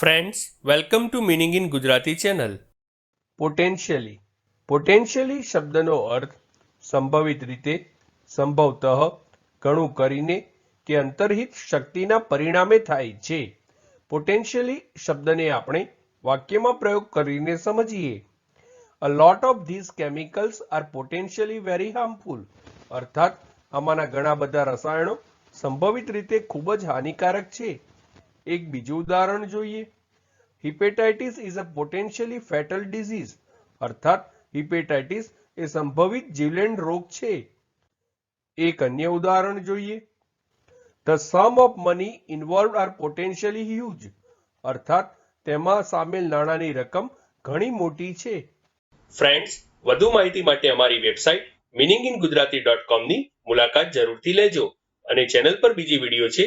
Friends welcome to meaning in Gujarati channel potentially potentially શબ્દનો અર્થ સંભવિત રીતે, સંભવતઃ ઘણું કરીને કે અંતર્હિત શક્તિના પરિણામે થાય છે. પોટેન્શિયલી શબ્દને આપણે વાક્યમાં પ્રયોગ કરીને સમજીએ. A lot of this chemicals are potentially very harmful અર્થાત, આમાંના ઘણા બધા રસાયણો સંભવિત રીતે ખૂબ જ હાનિકારક છે. એક બીજું ઉદાહરણ જોઈએ. Hepatitis is a potentially fatal disease અર્થાત હિપેટાઇટિસ એ સંભવિત જીવલેણ રોગ છે. એક અન્ય ઉદાહરણ જોઈએ. The sum of money involve are potentially huge અર્થાત, તેમાં સામેલ નાણાંની રકમ ઘણી મોટી છે. ફ્રેન્ડ્સ વધુ માહિતી માટે અમારી website meaning in Gujarati dot કોમની મુલાકાત જરૂરથી લેજો અને ચેનલ પર બીજી વીડિયો છે